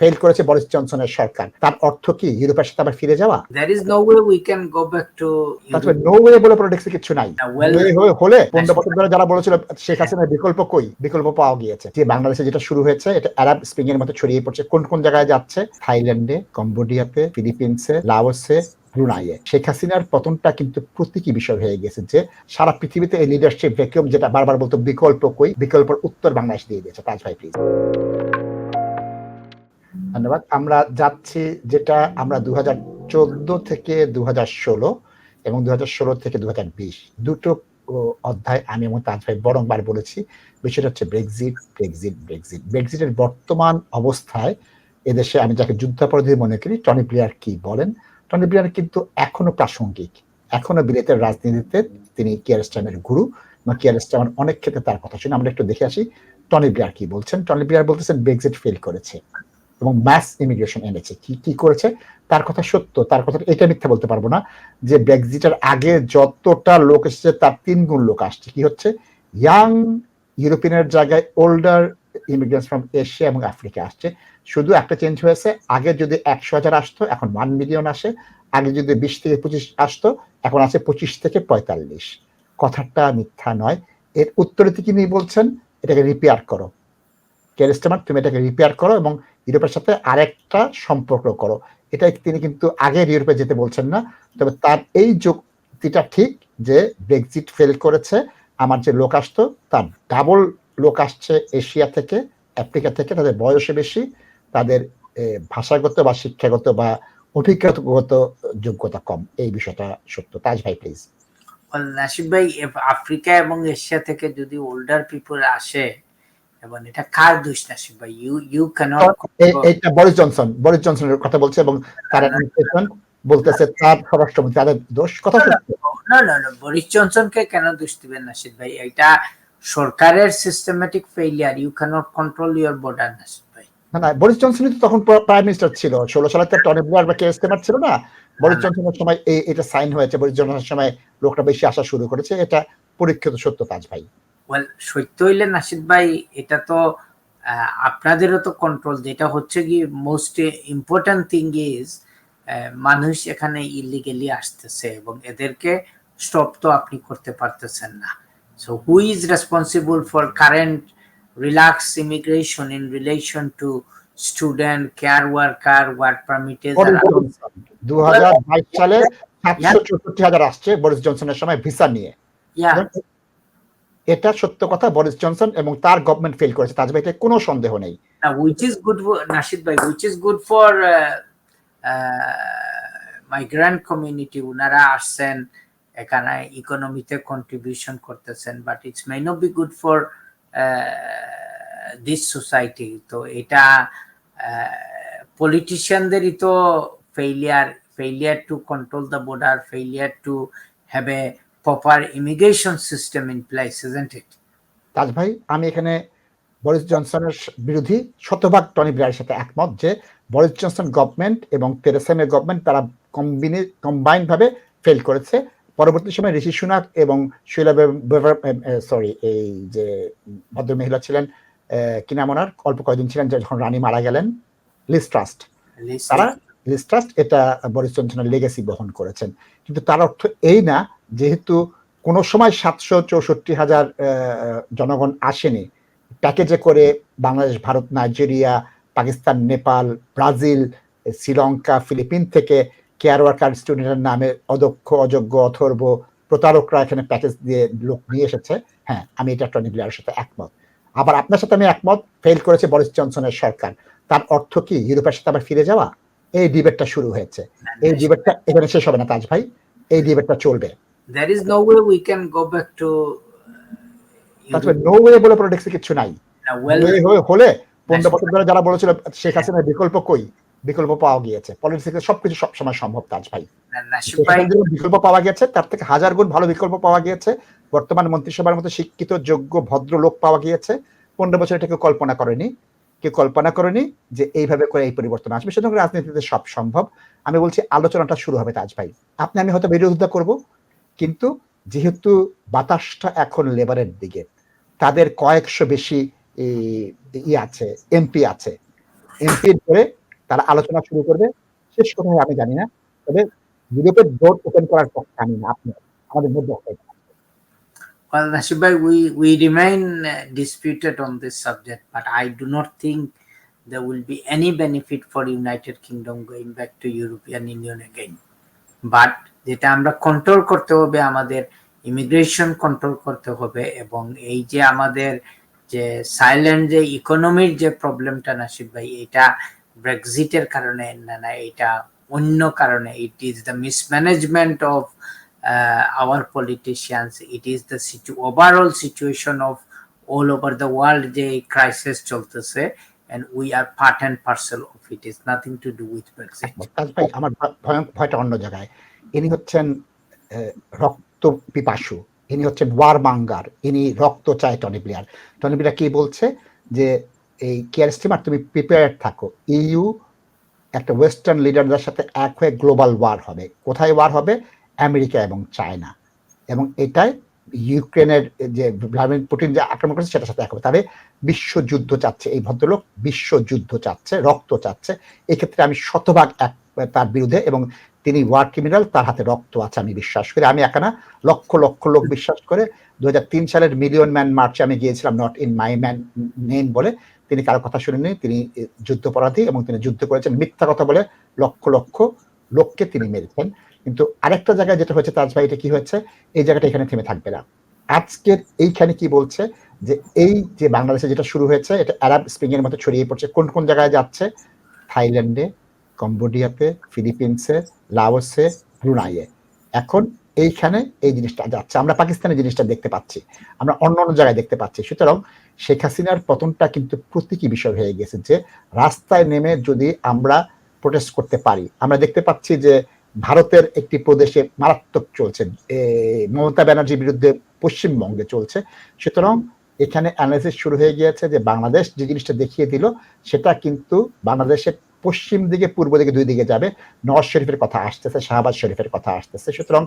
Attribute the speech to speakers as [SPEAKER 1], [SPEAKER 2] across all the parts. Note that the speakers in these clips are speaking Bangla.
[SPEAKER 1] ফেল করেছে বরিস জনসনের সরকার। তার অর্থ কি? ইউরোপের সাথে আবার ফিরে যাওয়া?
[SPEAKER 2] There is no way we can go back to.
[SPEAKER 1] তারপরে নো ওয়ে বলে পলিটিক্সে কিছু নাই। হলে পনেরো বছর ধরে যারা বলেছিল শেখ হাসিনার বিকল্প কই? বিকল্প পাওয়া গিয়েছে। যে বাংলাদেশে যেটা শুরু হয়েছে এটা আরব স্প্রিং এর মতো ছড়িয়ে পড়ছে। কোন কোন জায়গায় যাচ্ছে? থাইল্যান্ডে কম্বোডিয়াতে ফিলিপিন্সে লাওসে ব্রুনাইয়ে। শেখ হাসিনার পতনটা কিন্তু প্রতীকী বিষয় হয়ে গেছে যে সারা পৃথিবীতে এই লিডারশিপ ভ্যাকিউম যেটা বারবার বলতো বিকল্প কই? বিকল্পের উত্তর বাংলাদেশ দিয়ে দিয়েছে। তাজ ভাই প্লিজ ধন্যবাদ। আমরা যাচ্ছি যেটা আমরা দু চোদ্দ থেকে দু ষোলো এবং দু ষোলো থেকে দু বিশ। দুটো অধ্যায় আমি এবং তাজ ভাই বরংবার বলেছি। বিষয়টা হচ্ছে ব্রেক্সিট ব্রেক্সিট ব্রেক্সিট ব্রেক্সিটের বর্তমান অবস্থায় এদেশে আমি যাকে যুদ্ধাপরাধী মনে করি, টনি প্লেয়ার কি বলেন? টনি প্লেয়ার কিন্তু এখনও প্রাসঙ্গিক। এখনও বিলেতের রাজনীতিতে তিনি কিয়ার স্টামের গুরু এবং কিয়ার স্টামের অনেক ক্ষেত্রে তার কথা শুনে আমরা একটু দেখে আসি, টনি প্লেয়ার কি বলছেন? টনি প্লেয়ার বলতেছেন ব্রেক্সিট ফেল করেছে। এবং ম্যাস ইমিগ্রেশন এনেছে কি কি করেছে? তার কথা সত্য, তার কথা এটা মিথ্যা বলতে পারব না, যে ব্রেক্সিটের আগে যতটা লোক এসেছে তার তিন গুণ লোক আসছে। কি হচ্ছে? ইয়াং ইউরোপিয়ানের জায়গায় ওল্ডার ইমিগ্রেন্টস ফ্রম এশিয়া এবং আফ্রিকা আসছে। শুধু একটা চেঞ্জ হয়েছে, আগে যদি একশো হাজার আসতো, এখন ওয়ান মিলিয়ন আসে। আগে যদি বিশ থেকে পঁচিশ আসতো, এখন আছে পঁচিশ থেকে পঁয়তাল্লিশ। কথাটা মিথ্যা নয়। এর উত্তরে তিনি বলছেন? এটাকে রিপেয়ার করো। ক্যারিস্টেমার তুমি এটাকে রিপেয়ার করো এবং ইউরোপের সাথে আরেকটা সম্পর্ক করো। এটা তিনি কিন্তু আগে ইউরোপে যেতে বলছেন না, তবে তার এই যুক্তিটা ঠিক যে ব্রেক্সিট ফেল করেছে, আমার যে লোক আসতো, তার ডাবল লোক আসছে এশিয়া থেকে, আফ্রিকা থেকে, তাদের বয়সে বেশি, তাদের ভাষাগত বা শিক্ষাগত বা অভিজ্ঞতাগত যোগ্যতা কম। এই বিষয়টা সত্য। তাজ ভাই প্লিজ
[SPEAKER 2] নাসিব ভাই আফ্রিকা এবং এশিয়া থেকে যদি ওল্ডার পিপল আসে এবং এটা কার দোষ নাসিব ভাই ইউ ইউ ক্যানট
[SPEAKER 1] এইটা বরিস জনসন বরিস জনসনের কথা বলছে এবং তার administration বলতেছে তার স্বরাষ্ট্রমন্ত্রী তাদের দোষ কথা
[SPEAKER 2] না না না বরিস জনসনকে কেন দোষ দিবেন নাসিদ ভাই এটা সরকারের failure you can't control border Nasid ভাই
[SPEAKER 1] না না বরিস জনসনই তো তখন প্রাইম মিনিস্টার ছিল ষোলো সালে তো টনি ব্লেয়ার বা ছিল না বরিস জনসনের সময় এটা সাইন হয়েছে বরিস জনসনের সময় লোকটা বেশি আসা শুরু করেছে এটা পরীক্ষিত সত্য কাজ ভাই
[SPEAKER 2] ওয়েল সত্য হইলে নাসিদ ভাই এটা তো আপনাদেরও তো কন্ট্রোল যেটা হচ্ছে কি মোস্ট ইম্পর্টেন্ট থিং ইজ মানুষ এখানে ইলিগেলি আসতেছে এবং এদেরকে স্টপ তো আপনি করতে পারতেছেন না। So who is responsible for current relax immigration in relation to student care worker work পারমিটে
[SPEAKER 1] দু হাজার বাইশ সালে সাতশো চৌষট্টি হাজার আসছে বরিস জনসনের সময় ভিসা নিয়ে। এটা সত্য কথা বরিস জনসন এবং তার গভর্নমেন্ট ফেল করেছে তাজ ভাই কোনো সন্দেহ নেই।
[SPEAKER 2] Which is good for Nashid bhai, which is good for uh, uh, উনারা আসছেন এখানে ইকোনমিতে কন্ট্রিবিউশন করতেছেন but it's may not be good for this society তো এটা পলিটিশিয়ানদেরই তো failure failure to control the border failure to have a proper immigration system in place isn't it
[SPEAKER 1] Taj ভাই আমি এখানে বরিস জনসনের বিরোধী শতভাগ টনি ব্লেয়ারের সাথে একমত যে বরিস জনসন গভর্নমেন্ট এবং তেরেসা মে গভর্নমেন্ট তারা কম্বিনে কম্বাইন ভাবে ফেল করেছে। পরবর্তী সময় ঋষি সুনাক এবং শৈলা সরি এই যে ভদ্র মহিলা ছিলেন আহ, কি নাম ওনার অল্প কয়েকদিন ছিলেন যখন রানী মারা গেলেন লিস ট্রাস্ট তারা লিস ট্রাস্ট এটা বরিস জনসনের লেগেসি বহন করেছেন। কিন্তু তার অর্থ এই না যেহেতু কোনো সময় সাতশো চৌষট্টি হাজার জনগণ আসেনি প্যাকেজে করে Bangladesh Bharat Nigeria Pakistan Nepal Brazil Sri Lanka Philippine থেকে কেয়ার ওয়ার্কার স্টুডেন্টের নামে অদক্ষ অযোগ্য অথর্ব প্রতারকরা এখানে প্যাকেজ দিয়ে লোক নিয়ে এসেছে। হ্যাঁ আমি এটা টনি ব্লেয়ারের সাথে একমত। আবার আপনার সাথে আমি একমত ফেল করেছে বরিস জনসনের সরকার। তার অর্থ কি? ইউরোপের সাথে আবার ফিরে যাওয়া? এই ডিবেটটা শুরু হয়েছে। এই ডিবেটটা এখানে শেষ হবে না তাজ ভাই। এই ডিবেটটা চলবে।
[SPEAKER 2] There is no way we can go back to
[SPEAKER 1] তারপরে নো ওয়ে বলে পলিটিক্সে কিছু নাই।
[SPEAKER 2] Now, well
[SPEAKER 1] Way হলে পনেরো বছর ধরে যারা বলেছিল শেখ হাসিনার বিকল্প কই? বিকল্প পাওয়া গিয়েছে। পলিটিক্সে সবকিছু সবসময় সম্ভব ভাই। বিকল্প পাওয়া গেছে তার থেকে হাজার গুণ ভালো বিকল্প পাওয়া গিয়েছে। বর্তমান মন্ত্রিসভার মতো শিক্ষিত যোগ্য ভদ্র লোক পাওয়া গিয়েছে। পনেরো বছর এটা কেউ কল্পনা করেনি। কেউ কল্পনা করেনি যে এইভাবে করে এই পরিবর্তন আসবে। সুতরাং রাজনীতিতে সব সম্ভব। আমি বলছি আলোচনাটা শুরু হবে তাজ ভাই। আপনি আমি হয়তো বিরোধিতা করব। কিন্তু যেহেতু বাতাসটা এখন লেবারের দিকে তাদের কয়েকশো বেশি ই আছে এমপি আছে এমপি করে তারা আলোচনা শুরু করবে শেষ কোথায় আমি জানি না তবে ইউরোপের ডোর ওপেন করার পক্ষে আমি না আপনি আমাদের মধ্যে
[SPEAKER 2] Well, Nasib bhai, we, we remain uh, disputed on this subject, but I do not think there will be any benefit for United Kingdom going back to European Union again. But যেটা আমরা কন্ট্রোল করতে হবে, আমাদের ইমিগ্রেশন কন্ট্রোল করতে হবে এবং এই যে আমাদের যে সাইলেন্ট যে ইকোনমির যে প্রবলেমটা নাসিব ভাই, এটা ব্রেক্সিটের কারণে না না, এটা অন্য কারণে it is the mismanagement of our politicians. It is the situ- overall situation of all over the world যে ক্রাইসিস চলতেছে and we are part and parcel of it. It's nothing to do with Brexit.
[SPEAKER 1] আমার ভয়- ভয়- ভয়টা অন্য জায়গায় ইনি হচ্ছেন রক্ত পিপাসু ইনি হচ্ছেন ওয়ার মাঙ্গার ইনি রক্ত চায় টনি প্লেয়ার টনি প্লেয়ার কি বলছে? যে এই কেয়ার স্টিমার, তুমি প্রিপেয়ার থাকো। ইউ একটা ওয়েস্টার্ন লিডারদের সাথে এক হয়ে গ্লোবাল ওয়ার হবে। কোথায় ওয়ার হবে? আমেরিকা এবং চায়না। এবং এটাই ইউক্রেনের যে ভ্লাদিমির পুটিন যে আক্রমণ করেছে, সেটার সাথে এক হবে তবে বিশ্বযুদ্ধ চাচ্ছে এই ভদ্রলোক বিশ্বযুদ্ধ চাচ্ছে, রক্ত চাচ্ছে। এক্ষেত্রে আমি শতভাগ এক, তার বিরুদ্ধে এবং তিনি ওয়ার ক্রিমিনাল, তার হাতে রক্ত আছে, আমি বিশ্বাস করি। আমি একা না, লক্ষ লক্ষ লোক বিশ্বাস করে দু হাজার তিন সালের মিলিয়ন ম্যান মার্চে আমি গিয়েছিলাম not in my man name বলে। তিনি কারও কথা শুনেননি, তিনি যুদ্ধপরাধী এবং তিনি যুদ্ধ করেছেন মিথ্যা কথা বলে লক্ষ লক্ষ লোককে তিনি মেরেছেন। কিন্তু আরেকটা জায়গায় যেটা হয়েছে, তাজ ভাই, এটা কি হয়েছে? এই জায়গাটা এখানে থেমে থাকবে না। আজকের এইখানে কি বলছে? যে এই যে বাংলাদেশে যেটা শুরু হয়েছে, এটা আরব স্প্রিং এর মতো ছড়িয়ে পড়ছে। কোন কোন জায়গায় যাচ্ছে? থাইল্যান্ডে, কম্বোডিয়াতে, ফিলিপিন্সে, লাওসে, ব্রুনাইয়ে। এখন এইখানে এই জিনিসটা যাচ্ছে। আমরা পাকিস্তানে জিনিসটা দেখতে পাচ্ছি। আমরা অন্য অন্য জায়গায় দেখতে পাচ্ছি। সুতরাং শেখ হাসিনার পতনটা কিন্তু প্রতীকী বিষয় হয়ে গেছে যে রাস্তায় নেমে যদি আমরা প্রোটেস্ট করতে পারি, আমরা দেখতে পাচ্ছি যে ভারতের একটি প্রদেশে মারাত্মক চলছে। মমতা ব্যানার্জির বিরুদ্ধে পশ্চিমবঙ্গে চলছে। সুতরাং এখানে অ্যানালিসিস শুরু হয়ে গিয়েছে যে বাংলাদেশ যে জিনিসটা দেখিয়ে দিল, সেটা কিন্তু বাংলাদেশের পশ্চিম দিকে, পূর্ব দিকে দুই দিকে যাবে। নওয়াজ শরীফের কথা আসতেছে, শাহবাজ শরীফের কথা আসতেছে। সুতরাং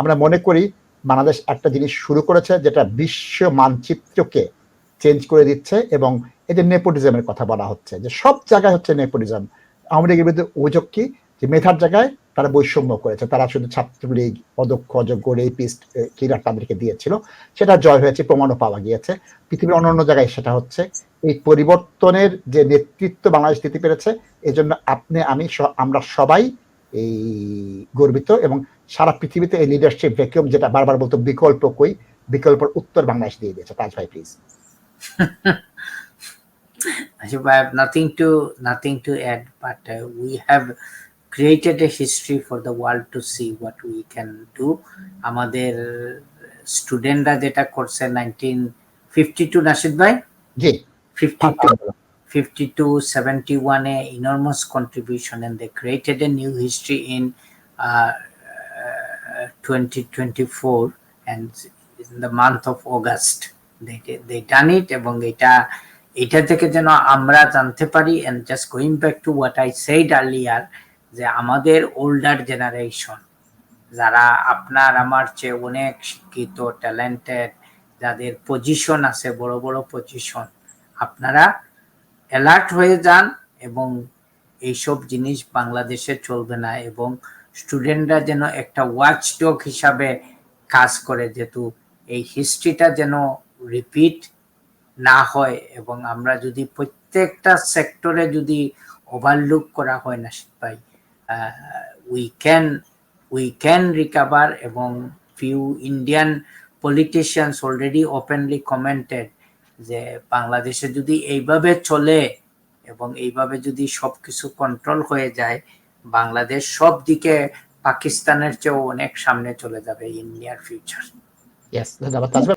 [SPEAKER 1] আমরা মনে করি বাংলাদেশ একটা জিনিস শুরু করেছে যেটা বিশ্ব মানচিত্রকে চেঞ্জ করে দিচ্ছে এবং এই যে নেপোটিজমের কথা বলা হচ্ছে, যে সব জায়গায় হচ্ছে নেপোটিজম আওয়ামী লীগের বিরুদ্ধে অভিযোগ কি? যে মেধার জায়গায় তারা বৈষম্য করেছে তারা শুধু ছাত্রলীগ অদক্ষ অযোগ্য রেপিস্ট কিরাট তাদেরকে দিয়েছিল। সেটা জয় হয়েছে প্রমাণও পাওয়া গিয়েছে। পৃথিবীর অন্য অন্য জায়গায় সেটা হচ্ছে। এই পরিবর্তনের যে নেতৃত্ব বাংলাদেশ দিতে পেরেছে জন্য আপনি আমি আমরা সবাই এই গর্বিত এবং সারা পৃথিবীতে এই লিডারশিপ ভ্যাকিউম যেটা বারবার বলতো বিকল্প কই? বিকল্পর উত্তর বাংলাদেশ দিয়ে দিয়েছে। তাজ ভাই please
[SPEAKER 2] I have nothing to nothing to add, but uh, we have created a history for the world to see what we can do. আমাদের স্টুডেন্টরা যেটা করছে নাইনটিন ফিফটি টু নাসিদ ভাই
[SPEAKER 1] G
[SPEAKER 2] fifty two 52 71 a enormous contribution and they created a new history in uh, uh, 2024 and in the month of august they they done it এবং এটা এটা থেকে যেন আমরা জানতে পারি and just going back to what i said earlier যে আমাদের ওল্ডার জেনারেশন যারা আপনার আমার চেয়ে অনেক শিক্ষিত ট্যালেন্টেড যাদের পজিশন আছে, বড় বড় পজিশন আপনারা অ্যালার্ট হয়ে যান এবং এইসব জিনিস বাংলাদেশে চলবে না এবং স্টুডেন্টরা যেন একটা ওয়াচডগ হিসাবে কাজ করে, যেহেতু এই হিস্ট্রিটা যেন রিপিট না হয় এবং আমরা যদি প্রত্যেকটা সেক্টরে যদি ওভারলুক করা হয় না ভাই। We can we can recover এবং few Indian politicians already openly commented যে বাংলাদেশে যদি এইভাবে চলে এবং এইভাবে যদি সবকিছু কন্ট্রোল হয়ে যায়, বাংলাদেশ সব দিকে পাকিস্তানের চেয়েও অনেক সামনে চলে যাবে ইন নিয়ার ফিউচার
[SPEAKER 1] ধন্যবাদ